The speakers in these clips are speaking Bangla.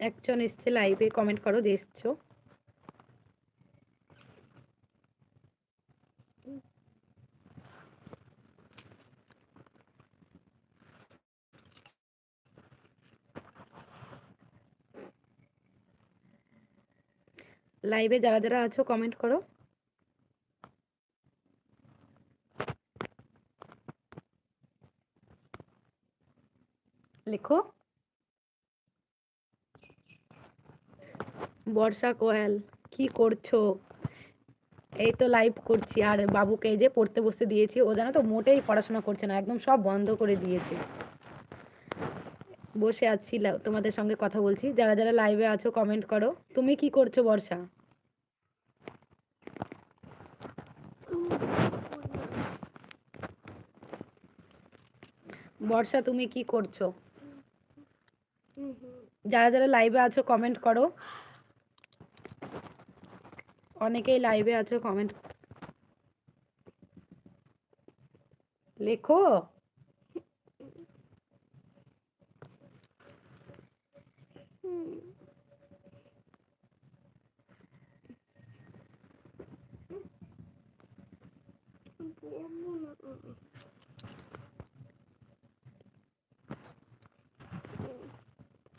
একজন এসছে লাইভে কমেন্ট করো যে এসছো। লাইভে যারা যারা আছো কমেন্ট করো। লেখো। বর্ষা কোয়েল কি করছ? এই তো লাইভ করছি। আর বাবুকে যে পড়তে বসতে দিয়েছি, ও জানো তো মোটেই পড়াশোনা করছে না, একদম সব বন্ধ করে দিয়েছে। বসে আছি তোমাদের সঙ্গে কথা বলছি। যারা যারা লাইভে আছো কমেন্ট করো। তুমি কি করছ বর্ষা? বর্ষা, তুমি কি করছ? যারা যারা লাইভে আছো কমেন্ট করো। অনেকেই লাইভে আছো কমেন্ট লেখো।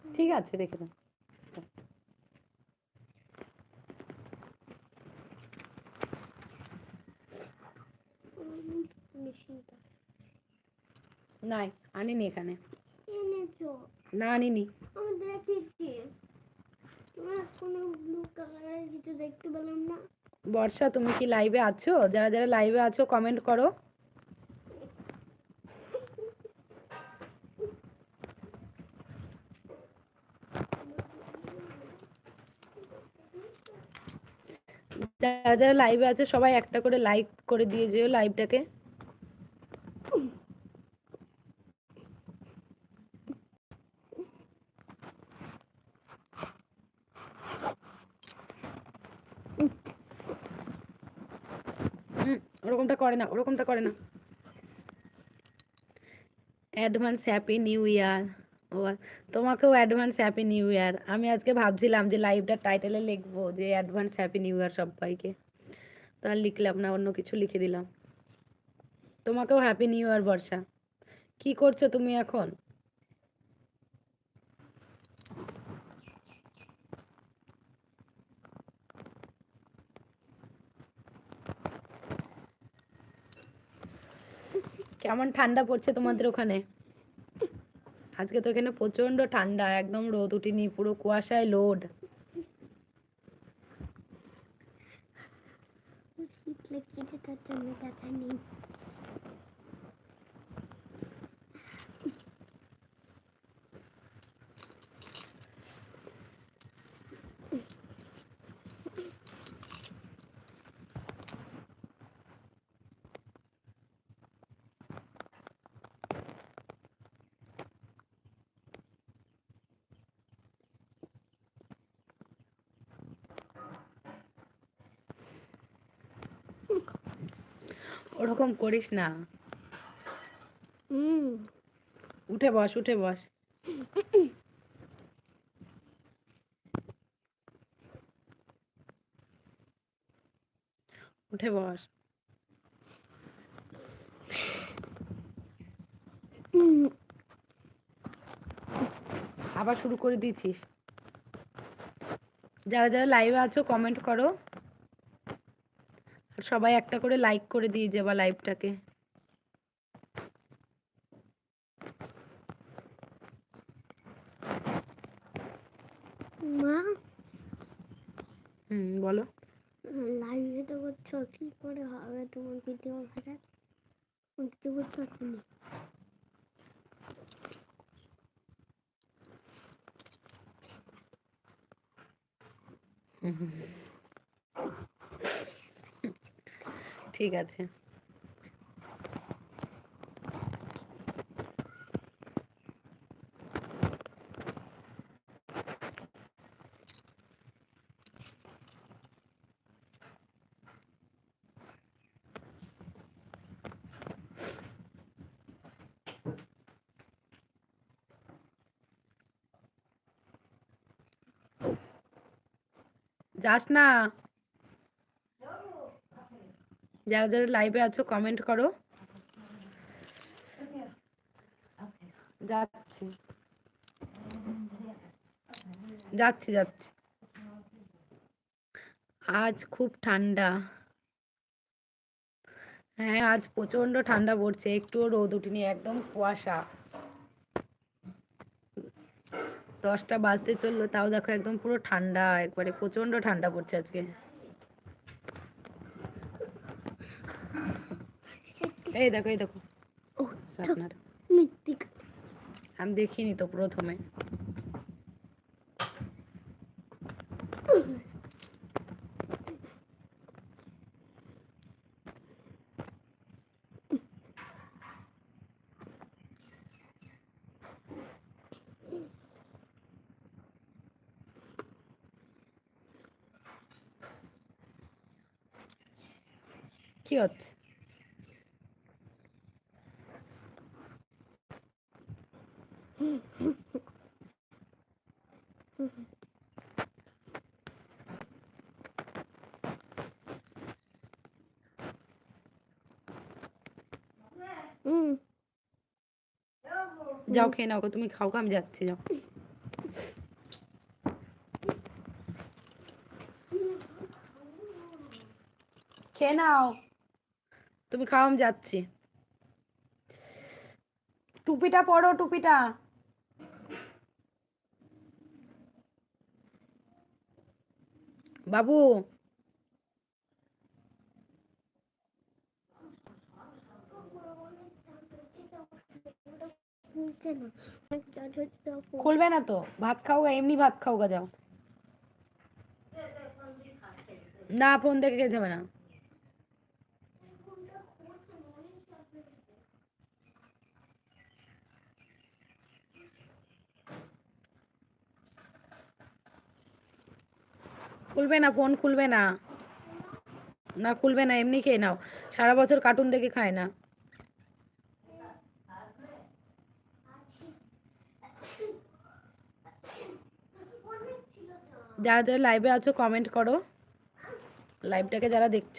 ঠিক আছে রেখে দাও। নাই আনিনি এখানে। না আনিনি। বর্ষা তুমি কি লাইভে আছো? যারা যারা লাইভে আছো কমেন্ট করো। যারা যারা লাইভে আছে, সবাই একটা করে লাইক করে দিয়ে যেও লাইভটাকে ওরকমটা করে না, ওরকমটা করে না। অ্যাডভান্স হ্যাপি নিউ ইয়ার ও, তোমাকেও অ্যাডভান্স হ্যাপি নিউ ইয়ার আমি আজকে ভাবছিলাম যে লাইভটা টাইটেলে লিখব যে অ্যাডভান্স হ্যাপি নিউ ইয়ার সবাইকে। তো আর লিখলাম না, অন্য কিছু লিখে দিলাম। তোমাকেও হ্যাপি নিউ ইয়ার বর্ষা। কি করছ তুমি এখন? কেমন ঠান্ডা পড়ছে তোমাদের ওখানে? আজকে তো এখানে প্রচণ্ড ঠান্ডা, একদম রোদ উঠিনি, পুরো কুয়াশায় লোড শীত তার জন্য নেই। ওরকম করিস না। উঠে বস উঠে বস। উঠে বস। আবার শুরু করে দিয়েছিস। যারা যারা লাইভে আছো কমেন্ট করো। সবাই একটা করে লাইক করে দিয়ে যাবা লাইভটাকে মা? হুম বলো। লাইভে তো করছ কি করে হবে তোমার ভিডিও ভাড়া কিছু বুঝতে পারছি না ठीक है जासना। যারা যারা লাইভে আছো কমেন্ট করো। যাচ্ছি। যাচ্ছি যাচ্ছি। আজ খুব ঠান্ডা। হ্যাঁ আজ প্রচণ্ড ঠান্ডা পড়ছে। একটুও রোদ উঠেনি, একদম কুয়াশা। দশটা বাজতে চলল, তাও দেখো একদম পুরো ঠান্ডা, একবারে প্রচণ্ড ঠান্ডা পড়ছে আজকে। এই দেখো এই দেখো। আপনার আমি দেখিনি তো প্রথমে। কি হচ্ছে হুম যাও খেয়ে নাও তুমি খাও আমি যাচ্ছি, যাও। খেয়ে নাও। তুমি খাও, আমি যাচ্ছি। টুপিটা পরো, টুপিটা। বাবু খুলছে না চার্জ হচ্ছে না ফোন। খুলবে না তো। ভাত খাও গা, এমনি ভাত খাও গা, যাও। না, ফোন দেখে খেতে হবে না। খুলবে না, ফোন খুলবে না। না, খুলবে না, এমনি খেয়ে নাও। সারা বছর কার্টুন দেখে খায় না। যারা যারা লাইভে আছো কমেন্ট করো। লাইভটাকে যারা দেখছ।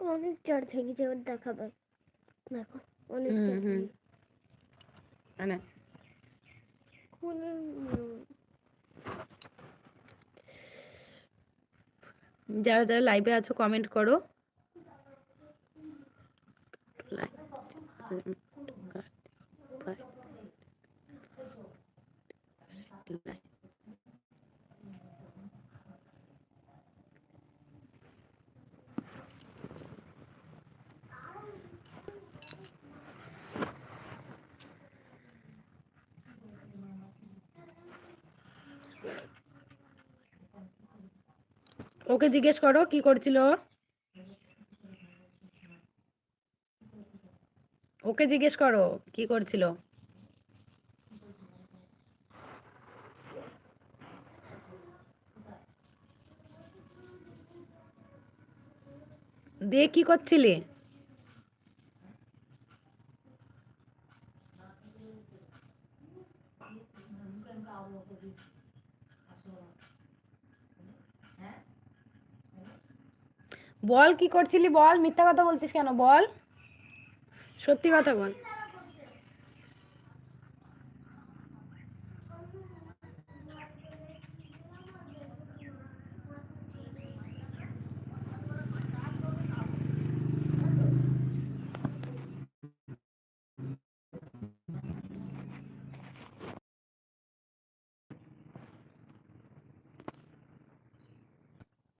অনেক চার্জ হয়ে গেছে এবার দেখাবে দেখো অনেক চার্জ হুম। মানে? খুলে যারা যারা লাইভে আছো কমেন্ট করো। ওকে জিজ্ঞেস করো কি করছিল ওকে জিজ্ঞেস করো কি করছিল? দিয়ে কি করছিলি? বল কি করছিলি বল? মিথ্যা কথা বলছিস কেন? বল। সত্যি কথা বল।